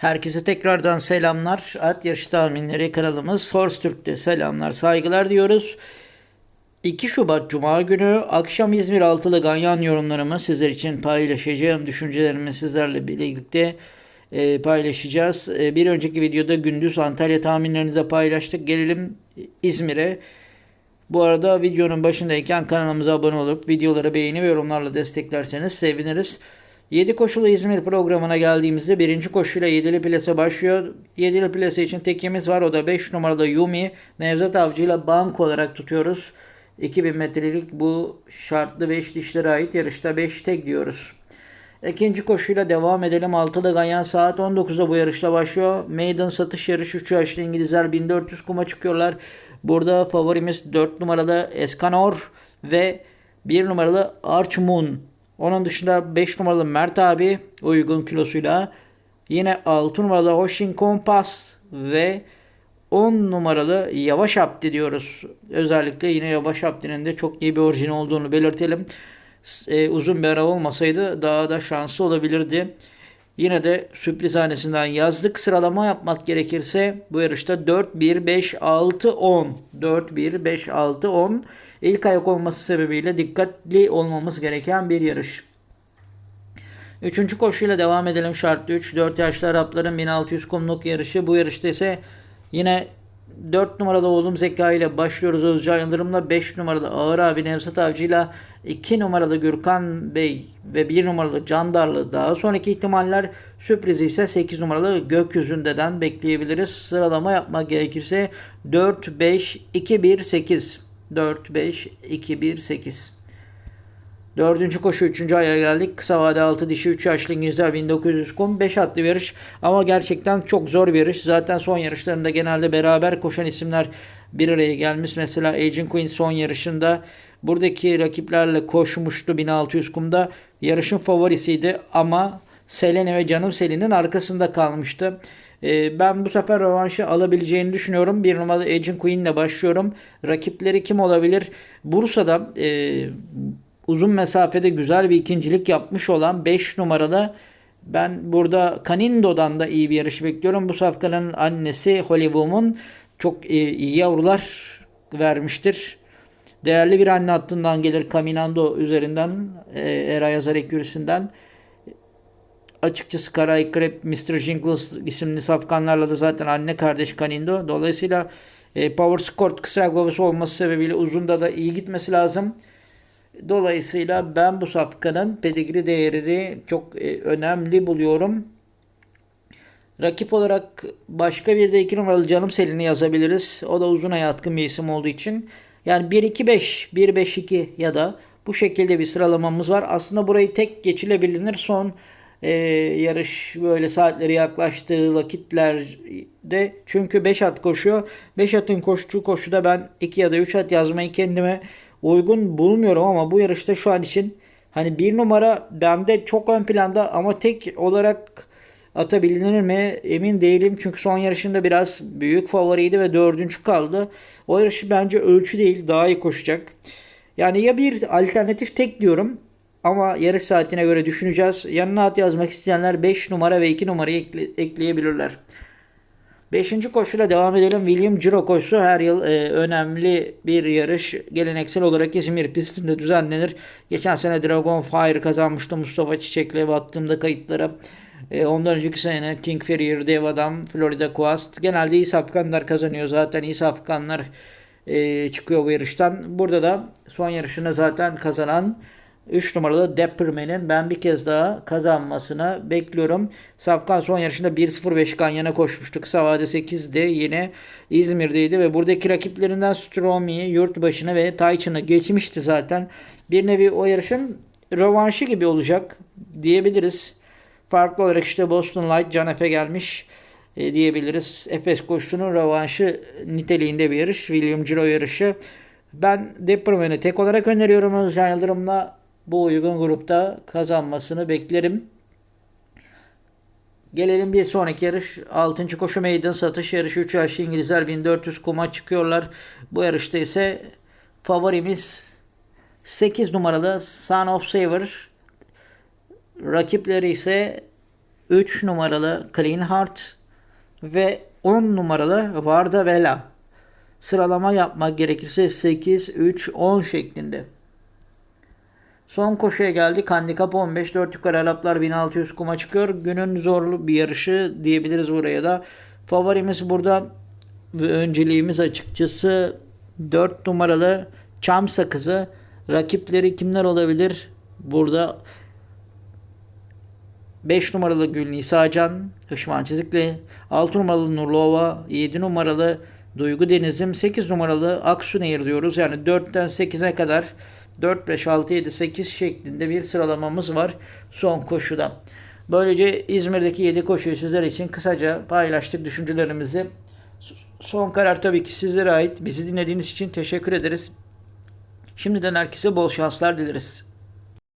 Herkese tekrardan selamlar. At yarışı tahminleri kanalımız Horse Türk'te selamlar, saygılar diyoruz. 2 Şubat Cuma günü akşam İzmir Altılı Ganyan yorumlarımı sizler için paylaşacağım. Düşüncelerimi sizlerle birlikte e, paylaşacağız. E, bir önceki videoda gündüz Antalya tahminlerini de paylaştık. Gelelim İzmir'e. Bu arada videonun başındayken kanalımıza abone olup videoları beğeni ve yorumlarla desteklerseniz seviniriz. 7 koşulu İzmir programına geldiğimizde birinci koşuyla 7'li plase başlıyor. 7'li plase için tekimiz var. O da 5 numaralı Yumi. Nevzat Avcı ile bank olarak tutuyoruz. 2000 metrelik bu şartlı 5 dişlere ait yarışta 5 tek diyoruz. İkinci koşuyla devam edelim. Altılı Ganyan saat 19'da bu yarışla başlıyor. Maiden satış yarışı 3 yaşlı İngilizler 1400 kuma çıkıyorlar. Burada favorimiz 4 numaralı Escanor ve 1 numaralı Arch Moon. Onun dışında 5 numaralı Mert abi uygun kilosuyla. Yine 6 numaralı Hoşin Kompas ve 10 numaralı Yavaş Abdi diyoruz. Özellikle yine Yavaş Abdi'nin de çok iyi bir orijin olduğunu belirtelim. E, uzun bir ara olmasaydı daha da şanslı olabilirdi. Yine de sürpriz hanesinden yazdık. Sıralama yapmak gerekirse bu yarışta 4, 1, 5, 6, 10. 4, 1, 5, 6, 10. İlk ayak olması sebebiyle dikkatli olmamız gereken bir yarış. Üçüncü koşuyla devam edelim. Şartlı 3. 4 yaşlı Arapların 1600 kumluk yarışı. Bu yarışta ise yine 4 numaralı oğlum Zeka ile başlıyoruz Özcan Yıldırım'la. 5 numaralı Ağır abi Nevzat Avcı ile 2 numaralı Gürkan Bey ve 1 numaralı Candarlı. Daha sonraki ihtimaller sürprizi ise 8 numaralı Gökyüzünde'den bekleyebiliriz. Sıralama yapmak gerekirse 4, 5, 2, 1, 8. 4, 5, 2, 1, 8. Dördüncü koşu üçüncü aya geldik. Kısa vade 6 dişi 3 yaşlı İngilizler 1900 kum 5 atlı yarış ama gerçekten çok zor bir yarış. Zaten son yarışlarında genelde beraber koşan isimler bir araya gelmiş. Mesela Agent Queen son yarışında buradaki rakiplerle koşmuştu 1600 kumda. Yarışın favorisiydi ama Selene ve Canım Selin'in arkasında kalmıştı. Ee, ben bu sefer rövanşı alabileceğini düşünüyorum. Bir numaralı Agent Queen ile başlıyorum. Rakipleri kim olabilir? Bursa'da e, uzun mesafede güzel bir ikincilik yapmış olan 5 numaralı ben burada Canindo'dan da iyi bir yarış bekliyorum. Bu safkanın annesi Hollywood'un çok iyi yavrular vermiştir. Değerli bir anne hattından gelir Caminando üzerinden e, Eray Yazar ekürisinden. Açıkçası Kara Krep, Mr. Jingles isimli safkanlarla da zaten anne kardeş Canindo. Dolayısıyla e, Power Sport kısa agobası olması sebebiyle uzunda da iyi gitmesi lazım. Dolayısıyla ben bu safkanın pedigri değerini çok e, önemli buluyorum. Rakip olarak başka bir de 2 numaralı Canım Selin'i yazabiliriz. O da uzun yatkın bir isim olduğu için. Yani 1-2-5, 1-5-2 ya da bu şekilde bir sıralamamız var. Aslında burayı tek geçilebilir. Son e, yarış böyle saatleri yaklaştığı vakitlerde çünkü 5 at koşuyor. 5 atın koştuğu koşuda ben 2 ya da 3 at yazmayı kendime uygun bulmuyorum ama bu yarışta şu an için hani bir numara bende çok ön planda ama tek olarak atabilir mi emin değilim. Çünkü son yarışında biraz büyük favoriydi ve dördüncü kaldı. O yarışı bence ölçü değil daha iyi koşacak. Yani ya bir alternatif tek diyorum ama yarış saatine göre düşüneceğiz. Yanına at yazmak isteyenler 5 numara ve 2 numarayı ekle, ekleyebilirler. Beşinci koşuyla devam edelim. William Ciro koşusu her yıl e, önemli bir yarış. Geleneksel olarak İzmir pistinde düzenlenir. Geçen sene Dragon Fire kazanmıştı Mustafa Çiçek'le baktığımda kayıtlara. E, ondan önceki sene King Ferrier, Dev Adam, Florida Quest. Genelde iyi safkanlar kazanıyor zaten. iyi safkanlar e, çıkıyor bu yarıştan. Burada da son yarışını zaten kazanan 3 numaralı Depperman'in ben bir kez daha kazanmasını bekliyorum. Safkan son yarışında 1-0-5 Ganyan'a koşmuştu. Kısa vade 8'de yine İzmir'deydi ve buradaki rakiplerinden Stromi'yi yurt başına ve Tayçın'ı geçmişti zaten. Bir nevi o yarışın rövanşı gibi olacak diyebiliriz. Farklı olarak işte Boston Light Can Efe gelmiş e, diyebiliriz. Efes koşusunun rövanşı niteliğinde bir yarış. William Ciro yarışı. Ben Depperman'ı tek olarak öneriyorum Özcan Yıldırım'la bu uygun grupta kazanmasını beklerim. Gelelim bir sonraki yarış. 6. koşu meydan satış yarışı 3 yaşlı İngilizler 1400 kuma çıkıyorlar. Bu yarışta ise favorimiz 8 numaralı Son of Saver. Rakipleri ise 3 numaralı Clean Heart ve 10 numaralı Varda Vela. Sıralama yapmak gerekirse 8, 3, 10 şeklinde. Son koşuya geldik. Handikap 15. 4 yukarı Araplar 1600 kuma çıkıyor. Günün zorlu bir yarışı diyebiliriz buraya da. Favorimiz burada ve önceliğimiz açıkçası 4 numaralı Çam Sakızı. Rakipleri kimler olabilir? Burada 5 numaralı Gül Nisacan, Hışman Çizikli, 6 numaralı Nurluova, 7 numaralı Duygu Denizim, 8 numaralı Aksu Nehir diyoruz. Yani 4'ten 8'e kadar 4, 5, 6, 7, 8 şeklinde bir sıralamamız var son koşuda. Böylece İzmir'deki 7 koşuyu sizler için kısaca paylaştık düşüncelerimizi. Son karar tabii ki sizlere ait. Bizi dinlediğiniz için teşekkür ederiz. Şimdiden herkese bol şanslar dileriz.